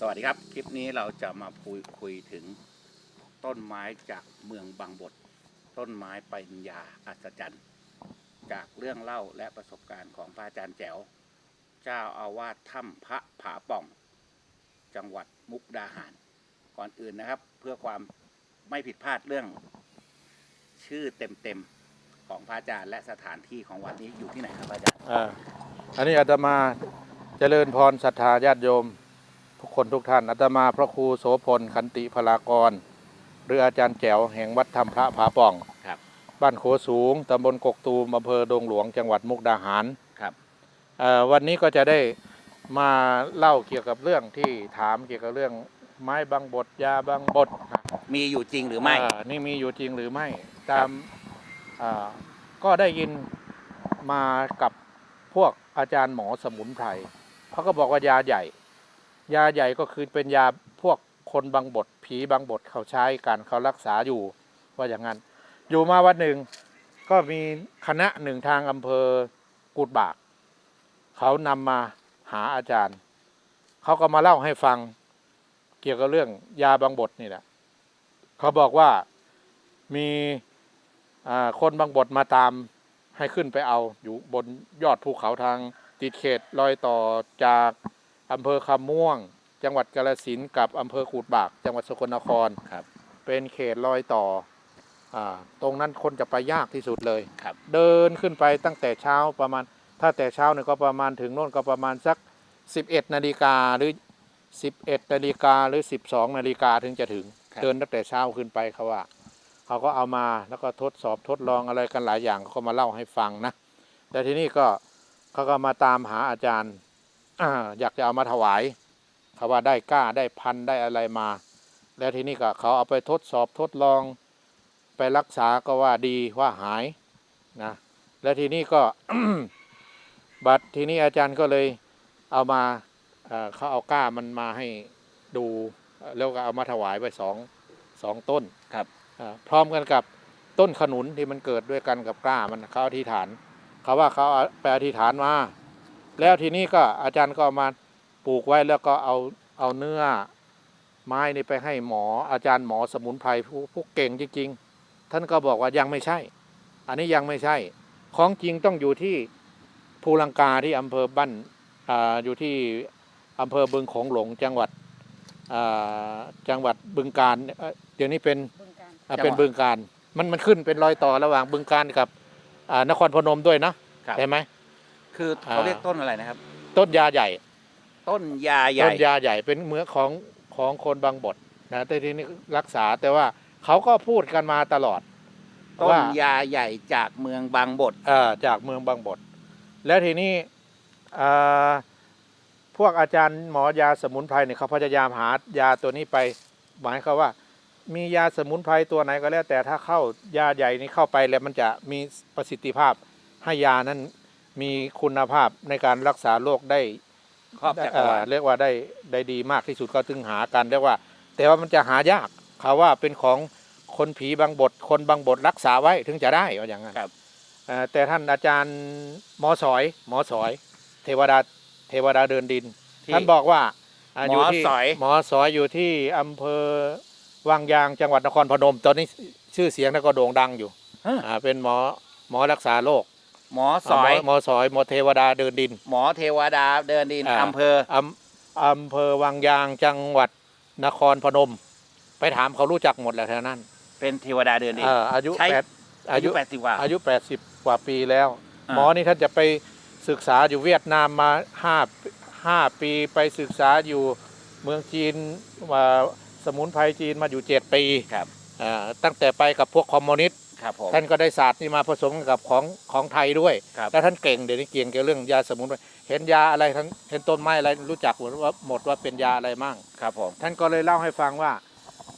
สวัสดีครับ คลิปนี้เราจะมาคุยคุยถึงต้นไม้จากเมืองบางบท ต้นไม้ปัญญาอัศจรรย์ จากเรื่องเล่าและประสบการณ์ของพระอาจารย์แจ๋ว เจ้าอาวาสถ้ำพระผาป่อง จังหวัดมุกดาหาร ก่อนอื่นนะครับ เพื่อความไม่ผิดพลาดเรื่อง ชื่อเต็มๆของพระอาจารย์และสถานที่ของวัดนี้อยู่ที่ไหนครับพระอาจารย์ อ่าอันนี้อาตมาเจริญพรศรัทธาญาติโยม ทุกคนทุกท่านอาตมาพระครูโสพลขันติพลากร หรืออาจารย์แจ๋วแห่งวัดธรรมพระผาป่องครับบ้านโขสูงตำบลกกตูมอำเภอดงหลวงจังหวัดมุกดาหารครับเอ่อวันนี้ก็จะได้มาเล่าเกี่ยวกับเรื่องที่ถามเกี่ยวกับเรื่องไม้บางบทยาบางบทนะมีอยู่จริงหรือไม่อ่านี่มีอยู่จริงหรือไม่ตามอ่าก็ได้ยินมากับพวกอาจารย์หมอสมุนไพรเขาก็บอกว่ายาใหญ่ ยาใหญ่ก็คือเป็นยาพวกคนบางบทผีบางบทเขาใช้กันเขารักษาอยู่ว่าอย่างนั้น อยู่มาวันหนึ่งก็มีคณะหนึ่งทางอำเภอกุดบาก เขานำมาหาอาจารย์ เขาก็มาเล่าให้ฟังเกี่ยวกับเรื่องยาบางบทนี่แหละเขาบอกว่ามีคนบางบทมาตามให้ขึ้นไปเอาอยู่บนยอดภูเขาทางติดเขตรอยต่อจาก อำเภอคำม่วง จังหวัดกาฬสินธุ์กับอำเภอขูดบาก จังหวัดสกลนคร ครับ เป็นเขตรอยต่ออาตรงนั้นคนจะไปยากที่สุดเลยครับ เดินขึ้นไปตั้งแต่เช้าประมาณ ถ้าแต่เช้าเนี่ยก็ประมาณถึงโน่นก็ประมาณสัก 11นาฬิกาหรือ 11นาฬิกาหรือ 12นาฬิกาถึงจะถึง ครับ เดินตั้งแต่เช้าขึ้นไปเขาว่า เขาก็เอามาแล้วก็ทดสอบทดลองอะไรกันหลายอย่างเขาก็มาเล่าให้ฟังนะ แต่ทีนี้ก็เขาก็มาตามหาอาจารย์ อาอยากจะเอามาถวายเขาว่าได้กล้าได้พันได้อะไรมา แล้วทีนี้ก็เขาเอาไปทดสอบทดลอง ไปรักษาก็ว่าดีว่าหายนะแล้วทีนี้ก็บัตรทีนี้อาจารย์ก็เลยเอามาเอ่อเขาเอาก้ามันมาให้ดูเอ่อแล้วก็เอามาถวายไปสองสองต้นครับอ่าพร้อมกันกับต้นขนุนที่มันเกิดด้วยกันกับกล้ามันเขาอธิษฐานเขาว่าเขาเอาไปอธิษฐานมา แล้วทีนี้ก็อาจารย์ก็เอามาปลูกไว้แล้วก็เอาเอาเนื้อไม้นี่ไปให้หมออาจารย์หมอสมุนไพรผู้ผู้เก่งจริงๆ ท่านก็บอกว่ายังไม่ใช่ อันนี้ยังไม่ใช่ ของจริงต้องอยู่ที่ภูลังกาที่อำเภอบ้านอ่าอยู่ที่อำเภอบึงโขงหลงจังหวัดอ่าจังหวัดบึงการเอ่อเดี๋ยวนี้เป็นบึงการอ่าจังหวัดเป็นบึงการมันมันขึ้นเป็นรอยต่อระหว่างบึงการกับอ่านครพนมด้วยนะครับเห็นไหม คือเขาเรียกต้นอะไรนะครับ ต้นยาใหญ่ ต้นยาใหญ่ต้นยาใหญ่เป็นเหมือนของของคนบางบทนะแต่ทีนี้รักษาแต่ว่าเขาก็พูดกันมาตลอดต้นว่ายาใหญ่จากเมืองบางบทเอ่อจากเมืองบางบท แล้วทีนี้อ่าพวกอาจารย์หมอยาสมุนไพรเนี่ยเขาพยายามหายาตัวนี้ไป หมายเขามว่า มียาสมุนไพรตัวไหนก็แล้ว แต่ถ้าเข้ายาใหญ่นี้เข้าไปแล้วมันจะมีประสิทธิภาพให้ยานั้น มีคุณภาพในการรักษาโรคได้ครอบจักรเอ่วาอลเรียกว่าได้ได้ดีมากที่สุดก็ถึงหากันเรียกว่า แต่ว่ามันจะหายากเขาว่าเป็นของคนผีบางบท คนบางบทรักษาไว้ถึงจะได้ว่าอย่างนั้นครับ เอ่อแต่ท่านอาจารย์หมอสอย หมอสอย เทวดาเทวดาเดินดิน ที่ ท่านบอกว่าาหมอที่สอย หมอสอยอยู่ที่อำเภอวังยางจังหวัดนครพนม ตอนนี้ชื่อเสียงแล้วก็โด่งดังอยู่ฮะอ่าเป็นหมอหมอรักษาโรค หมอสอยหมหมอสอยหมอเทวดาเดินดิน หมอเทวดาเดินดินอ่าอำเภออำอำเภอวังยางจังหวัดนครพนม ไปถามเขารู้จักหมดแหละแถวนั้น เป็นเทวดาเดินดินเอ่ออายุใช้แปดอาอายุยุแปดสิบกว่าอายุแปดสิบกว่าปีแล้วอ่าหมอนี่ท่านจะไปศึกษาอยู่เวียดนามมาห้าห้าปีไปศึกษาอยู่เมืองจีนมาสมุนไพรจีนมาอยู่เจ็ดปีครับอ่าตั้งแต่ไปกับพวกคอมมิวนิสต์ ครับผมท่านก็ได้ศาสตร์นี่มาผสมกับของของไทยด้วย ครับ แล้วท่านเก่งเดี๋ยวนี้เก่งเกี่ยวกับเรื่องยาสมุนไพรเห็นยาอะไรท่านเห็นต้นไม้อะไรรู้จักหมดว่าหมดว่าเป็นยาอะไรมั่ง ครับผม ท่านก็เลยเล่าให้ฟังว่า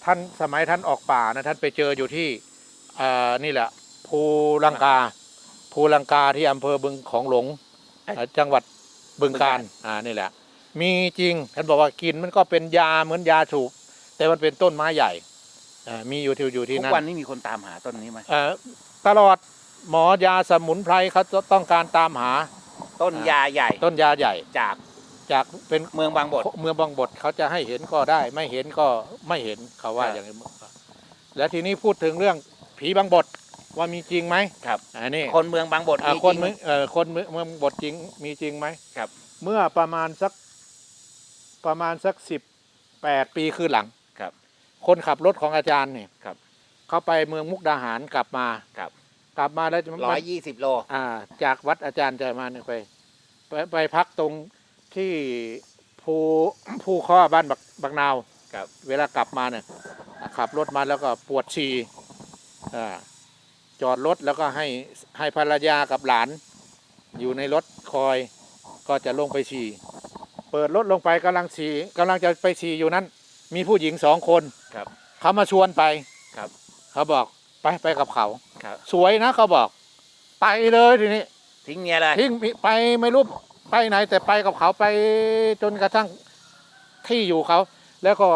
ท่านสมัยท่านออกป่านะท่านไปเจออยู่ที่อ่านี่แหละภูลังกา ภูลังกาที่อำเภอบึงของหลงอ่าจังหวัดบึงการอ่านี่แหละ มีจริงท่านบอกว่ากินมันก็เป็นยาเหมือนยาถูกแต่มันเป็นต้นไม้ใหญ่ อ่ามีอยู่ที่อยู่ที่ทุกนั่นวันนี้มีคนตามหาต้นนี้ไหมเอ่อตลอดหมอยาสมุนไพรเขาต้องการตามหาต้นยาใหญ่ต้นยาใหญ่ จากจากเป็นเมืองบางบท เมืองบางบทเขาจะให้เห็นก็ได้ ไม่เห็นก็ไม่เห็นเขาว่าครับ อย่างนี้แล้วทีนี้พูดถึงเรื่องผีบางบทว่ามีจริงไหมครับ อันนี้ คนเมืองบางบทอ่ามีคนจริงเมืองเอ่อคนเมืองเมืองบทจริงมีจริงไหมครับ เมื่อประมาณสักประมาณสักสิบแปดปีคือหลัง ครับคนขับรถของอาจารย์เนี่ยครับ เขาไปเมืองมุกดาหารกลับมาครับ กลับมาแล้วจะร้อยยี่สิบโล อ่า จากวัดอาจารย์จะมาเนี่ยไปไปไปพักตรงที่ภูภูข้อบ้านบักบักนาวครับ เวลากลับมาเนี่ยขับรถมาแล้วก็ปวดฉี่อ่าจอดรถแล้วก็ให้ให้ภรรยากับหลาน อยู่ในรถคอยก็จะลงไปฉี่เปิดรถลงไปกำลังฉี่กำลังจะไปฉี่อยู่นั้น มีผู้หญิงสองคนครับ เขามาชวนไปครับ เขาบอกไปไปกับเขา ครับ สวยนะเขาบอก ไปเลยทีนี้ทิ้งเมียเลยทิ้งมิไปไม่รู้ไปไหน แต่ไปกับเขาไปจนกระทั่งที่อยู่เขา แล้วก็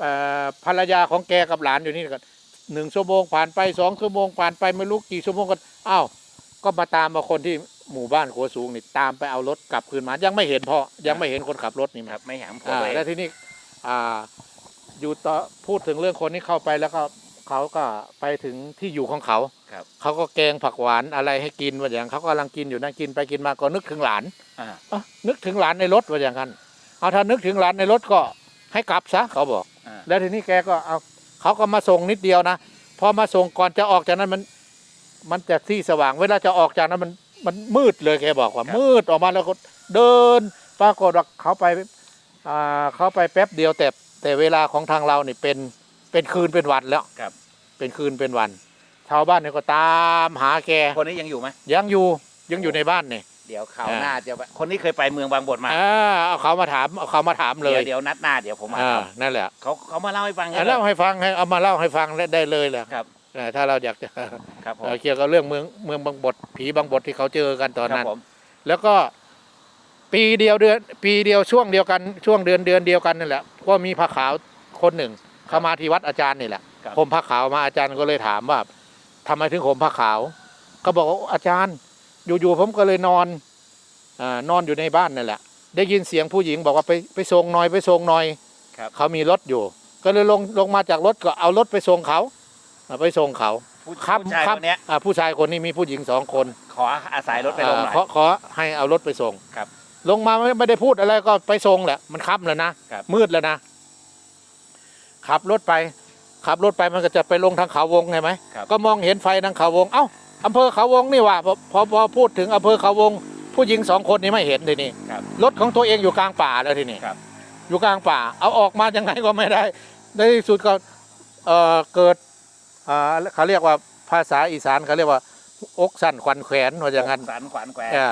เอ่อภรรยาของแกกับหลานอยู่นี่กันหนึ่งชั่วโมงผ่านไปสองชั่วโมงผ่านไปไม่รู้กี่ชั่วโมงกันอ้าวก็มาตามมาคนที่หมู่บ้านขัวสูงนี่ตามไปเอารถกลับคืนมายังไม่เห็นเพราะยังไม่เห็นคนขับรถนี่คมารับ ไม่แหมคนอ่าตัวเองแล้วทีนี้ อ่าอยู่ต่อพูดถึงเรื่องคนที่เข้าไปแล้วก็เขาก็ไปถึงที่อยู่ของเขาครับเขาก็แกงผักหวานอะไรให้กินว่าอย่างเขากำลังกินอยู่นั่นกินไปกินมาก็นึกถึงหลานอ่าอะนึกถึงหลานในรถว่าอย่างนั้นเอาถ้านึกถึงหลานในรถก็ให้กลับซะเขาบอก อ่าแล้วทีนี้แกก็เอาเขาก็มาส่งนิดเดียวนะพอมาส่งก่อนจะออกจากนั้นมัน มันจะที่สว่างเวลาจะออกจากนั้นมันมันมืดเลยแกบอกว่า มืดออกมาแล้วก็เดิน ปรากฏว่าเขาไปอ่า เขาไปแป๊บเดียวแต่แต่เวลาของทางเรานี่เป็นเป็นคืนเป็นวันแล้วครับ เป็นคืนเป็นวัน ชาวบ้านเนี่ยก็ตามหาแกคนนี้ยังอยู่ไหมยังอยู่ยังอยู่ในบ้านเนี่ยเดี๋ยวคราวอ่าหน้าจะไปคนนี้เคยไปเมืองบางบทมาอ่าเอาเขามาถามเอาเขามาถามเลเดี๋ยวยเดี๋ยวนัดหน้าเดี๋ยวผมมาอ่าครับนั่นแหละเขาเขามาเล่าให้ฟังอะเล่าให้ฟังให้เอามาเล่าให้ฟังได้เลยแหละครับอ่าถ้าเราอยากจะครับผมเอ่อเกี่ยวกับเรื่องเมืองเมืองบางบทผีบางบทที่เขาเจอกันตอนครับนั้นผมแล้วก็ ปีเดียวเดือนปีเดียวช่วงเดียวกันช่วงเดือนเดือนเดียวกันนี่แหละก็มีพระขาวคนหนึ่งเข้ามาที่วัดอาจารย์นี่แหละครับ ผมพระขาวมาอาจารย์ก็เลยถามว่าทำไมถึงผมพระขาว ก็บอกว่าอาจารย์ อยู่ๆผมก็เลยนอนอ่านอนอยู่ในบ้านนั่นแหละ ได้ยินเสียงผู้หญิงบอกว่าไปไปส่งหน่อยไปส่งหน่อยครับ เขามีรถอยู่ ก็เลยลงลงมาจากรถก็เอารถไปส่งเขาอ่าไปส่งเขาผู้ครับผู้ชายครัคนเนี้ยอ่าผู้ชายคนนี้มีผู้หญิงสองคน ขออาศัยรถไปลงหน่อยอ่าขอขอให้เอารถไปส่งครับ ลงมาไม่ไม่ได้พูดอะไรก็ไปส่งแหละ มันค่ำแล้วนะครับมืดแล้วนะ ขับรถไป ขับรถไปมันก็จะไปลงทางเขาวงไงไหมครับก็มองเห็นไฟทางเขาวง เอ้าอำเภอเขาวงนี่ว่าพอพอพอพูดถึงอำเภอเขาวง ผู้หญิงสองคนนี้ไม่เห็นทีนี้ครับรถของตัวเองอยู่กลางป่าแล้วทีนี้ครับอยู่กลางป่า เอาออกมายังไงก็ไม่ได้ ในที่สุดก็เอ่อเกิดอ่าเขาเรียกว่าภาษาอีสานเขาเรียกว่า อกสั่นขวัญแขวนว่าอย่างนั้นสันขวานแกวอ่า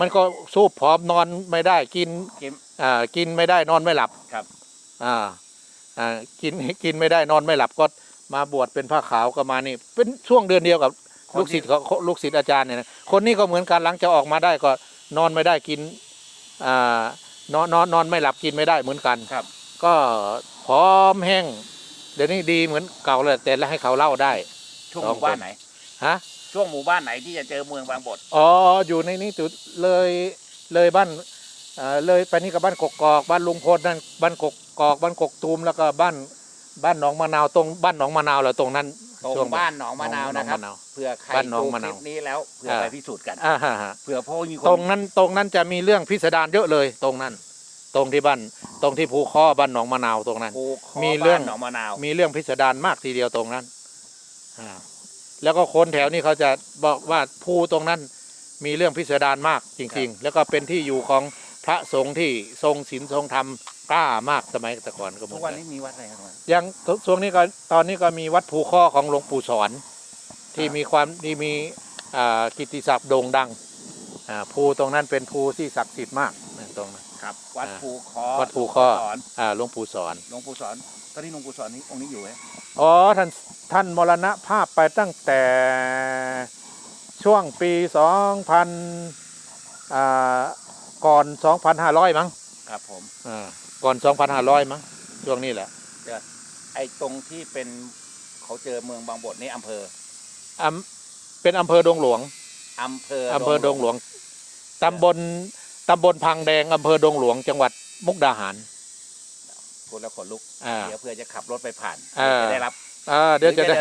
มันก็สูบผอมนอนไม่ได้กินกิน อ่ากินไม่ได้นอนไม่หลับครับ อ่าอ่ากินกินไม่ได้นอนไม่หลับก็มาบวชเป็นผ้าขาวก็มานี่ เป็นช่วงเดือนเดียวกับคนที่ ลูกศิษย์ของลูกศิษย์อาจารย์เนี่ยนะคนนี้ก็เหมือนกันหลังจะออกมาได้ก็นอนไม่ได้กินอ่านอนนอนนอนไม่หลับกินไม่ได้เหมือนกัน ครับ ก็ผอมแห้งเดี๋ยวนี้ดีเหมือนเก่าเลยแต่ละให้เขาเล่าได้ ช่วงสหองมู่บ้านคนไหน ฮะช่วงหมู่บ้านไหนที่จะเจอเมืองบางบทอ๋ออยู่ในนี้จุดเลยเลยบ้านเอ่อเลยไปนี่กับบ้านกกอกบ้านลุงพลนั่นบ้านกกอกบ้านกกตูมแล้วก็บ้านบ้านหนองมะนาวตรงบ้านหนองมะนาวเหรอตรงนั้นตรงช่วบ้านหนองมะนาวนะครับหองม เผื่อใครบ้านหนองดูมะคนาลิวปนี้แล้วเผื่ออ่าไปพิสูจน์กันอ่าฮะฮะเผื่อพ่อมีคนตรงนั้นตรงนั้นจะมีเรื่องพิสดารเยอะเลย ตรงนั้น ตรงที่บ้านตรงที่ภูข้อบ้านหนองมะนาวตรงนั้นภูคอมีเรื่อง บ้านหนองมะนาว มีเรื่องพิสดารมากทีเดียวตรงนั้นอ่า แล้วก็คนแถวนี้เขาจะบอกว่าภูตรงนั้นมีเรื่องพิสดารมากจริง ๆ แล้วก็เป็นที่อยู่ของพระสงฆ์ที่ทรงศีลทรงธรรมกล้ามากสมัยแต่ก่อนก็เหมืทุอกนวันกันนี้มีวัดอะไรครับยังช่วงนี้ก็ตอนนี้ก็มีวัดภูข้อของหลวงปู่สอน ที่มีความที่มีอ่ากิตติศัพท์โด่งดังอ่าภูตรงนั้นเป็นภูที่ศักดิ์สิทธิ์มากนะตรงนั้นครับ วัดอ่าภูคอวัดภูข้อสอนอ่าหลวงปู่สอนหลวงปู่สอนตอนนี้หลวงปู่สอนนี้องค์นี้อยู่ไหมอ๋อท่าน ท่านมรณภาพไปตั้งแต่ช่วงปีสองพันอ่าก่อนสองพันห้าร้อยมั้งครับผมอ่าก่อนสองพันห้าร้อยมั้งช่วงนี้แหละไอ้ตรงที่เป็นเขาเจอเมืองบางบทนี่อำเภออำเป็นอำเภอดงหลวงอำเภออำเภอดงหลวงตำบลตำบลพังแดงอำเภอดงหลวง จังหวัดมุกดาหารพูดแล้วขนลุกอ่าเดี๋ยวเพื่อจะขับรถไปผ่านอ่าจะได้รับ อ่าเดี๋ยวจะได้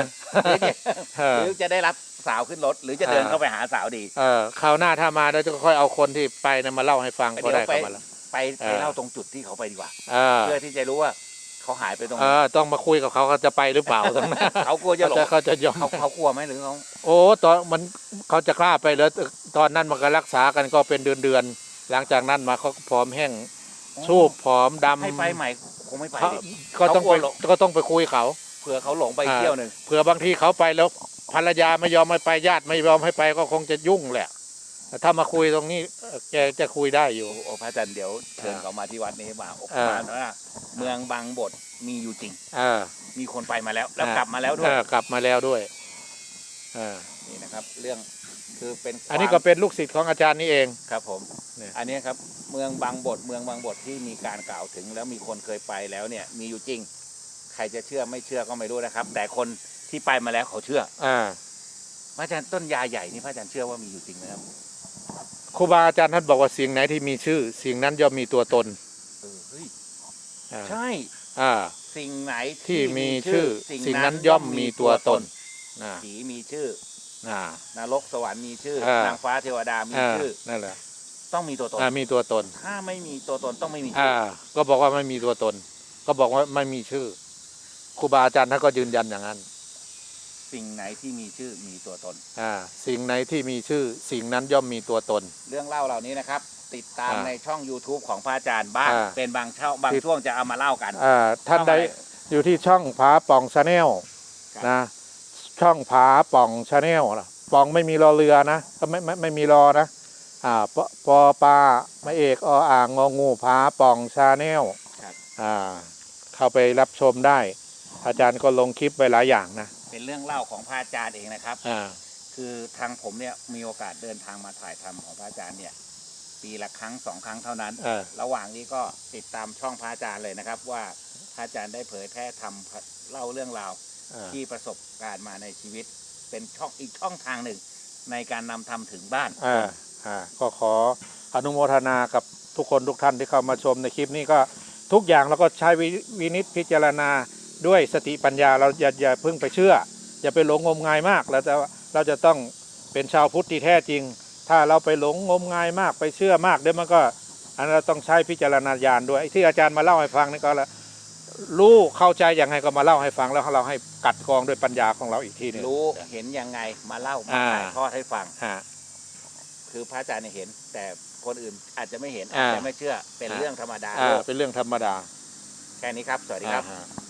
หรือจะเออหรือจะได้รับสาวขึ้นรถ หรือจะเดินอ่าเข้าไปหาสาวดีเออคราวหน้าถ้ามาแล้วจะค่อยเอาคนที่ไปนะมาเล่าให้ฟังก็เดี๋ยวได้ไป เข้ามาแล้วไปเอไปอเล่าตรงจุดที่เขาไปดีกว่า เออเพื่อที่จะรู้ว่าเขาหายไปตรงไหเอนอต้องมาคุยกับเขาเขาจะไปหรือเปล่าตรงนั้นเขากลัวจะหลงเขาจะยอม เขาเขากลัวไหมหรือเขาโอ้ตอนมันเขาจะกล้าไปแล้วตอนนั้นมันก็รักษากันก็เป็นเดือนเดือนๆหลังจากนั้นมาเขาก็ผอมแห้งสูบผอมดำให้ไปใหม่คงไม่ไปเขาดิ ก็ต้องเขากลัไปวหลงก็ต้องไปคุยเขา เผื่อเขาหลงไปอ่าเที่ยวหนึ่งเผื่อบางทีเขาไปแล้วภรรยาไม่ยอมให้ไปญาติไม่ยอมให้ไปก็คงจะยุ่งแหละแต่ถ้ามาคุยตรงนี้เอ่อแกจะคุยได้อยู่โอ้โอ้พระอาจารย์เดี๋ยวเชิญอ่าเขามาที่วัดนี้มาโอ้อ่ามมาว่าเมืองบางบทมีอยู่จริงเออมีคนไปมาแล้ว แล้วอ่ากลับมาแล้วด้วเอยอกลับมาแล้วด้วยเออนี่นะครับ เรื่องคือเป็นอันนี้ควาก็มเป็นลูกศิษย์ของอาจารย์นี่เองครับ ผมเนี่ยอันนี้ครับ เมืองบางบทเมืองบางบทที่มีการกล่าวถึง แล้วมีคนเคยไปแล้วเนี่ย มีอยู่จริง ใครจะเชื่อไม่เชื่อก็ไม่รู้นะครับ แต่คนที่ไปมาแล้วเขาเชื่ออ่าพระอาจารย์ต้นยาใหญ่นี่พระอาจารย์เชื่อว่ามีอยู่จริงไหมครับครูบาอาจารย์ท่านบอกว่าสิ่งไหนที่มีชื่อ สิ่งนั้นย่อมมีตัวตนเออเฮ้ยอ่าใช่ อ่า สิ่งไหนที่มีชื่อ สิ่งนั้นย่อมมีตัวตนอ่าผีมีชื่ออ่านรกสวรรค์มีชื่ออ่านนางฟ้าเทวดามีอ่าชื่อ นั่นแหละต้องมีตัวตนอ่ามีตัวตน ถ้าไม่มีตัวตนต้องไม่มีชื่อ่าก็บอกว่าไม่มีตัวตน ก็บอกว่าไม่มีชื่อ ครูบาอาจารย์ท่านก็ยืนยันอย่างนั้น สิ่งไหนที่มีชื่อมีตัวตน อ่า สิ่งไหนที่มีชื่อ สิ่งนั้นย่อมมีตัวตน เรื่องเล่าเหล่านี้นะครับ ติดตามอ่าในช่อง YouTube ของพระอาจารย์บ้าง อ่า เป็นบางเช่าบางที่ช่วงจะเอามาเล่ากัน อ่าท่านใดช่องอะไรอยู่ที่ช่องผาป่องชาแนลครับ นะ ช่องผาป่องชาแนลป่องไม่มีรอเรือนะก็ไม่ไม่ไม่มีรอนะอ่าปปอปลาไม่เอกออ่างงองูผาป่องชาแนลครับ อ่า เข้าไปรับชมได้ อาจารย์ก็ลงคลิปไปหลายอย่างนะเป็นเรื่องเล่าของพระอาจารย์เองนะครับ อ่า คือทางผมเนี่ยมีโอกาสเดินทางมาถ่ายทำของพระอาจารย์เนี่ย ปีละครั้งสองครั้งเท่านั้น เออ ระหว่างนี้ก็ติดตามช่องพระอาจารย์เลยนะครับ ว่าพระอาจารย์ได้เผยแพร่ทำเล่าเรื่องราว อ่า ที่ประสบการณ์มาในชีวิต เป็นช่องอีกช่องทางหนึ่ง ในการนำทำถึงบ้าน อ่าอ่าก็ขออนุโมทนากับทุกคนทุกท่านที่เข้ามาชมในคลิปนี้ก็ทุกอย่างเราก็ใช้วิวินิจพิจารณา ด้วยสติปัญญาเราอย่าอย่าเพิ่งไปเชื่อ อย่าไปหลงงมงายมากแล้วจะเราจะต้องเป็นชาวพุทธที่แท้จริง ถ้าเราไปหลงงมงายมากไปเชื่อมากเดี๋ยวมันก็อันนั้นเราต้องใช้พิจารณญาณด้วยไอ้ที่อาจารย์มาเล่าให้ฟังนี่ก็ละรู้เข้าใจอย่างไรก็มาเล่าให้ฟังแล้วเราให้กัดกรองด้วยปัญญาของเราอีกทีหนึงรู้เห็นยังไงมาเล่ามาอ่าถ่ายทอดให้ฟังฮะคือพระอาจารย์เนี่ยเห็น แต่คนอื่นอาจจะไม่เห็นอ่าอาจจะไม่เชื่อเป็นอ่าเรื่องธรรมดาอ่าเป็นเรื่องธรรมดา แค่นี้ครับ สวัสดีครับอ่าฮะ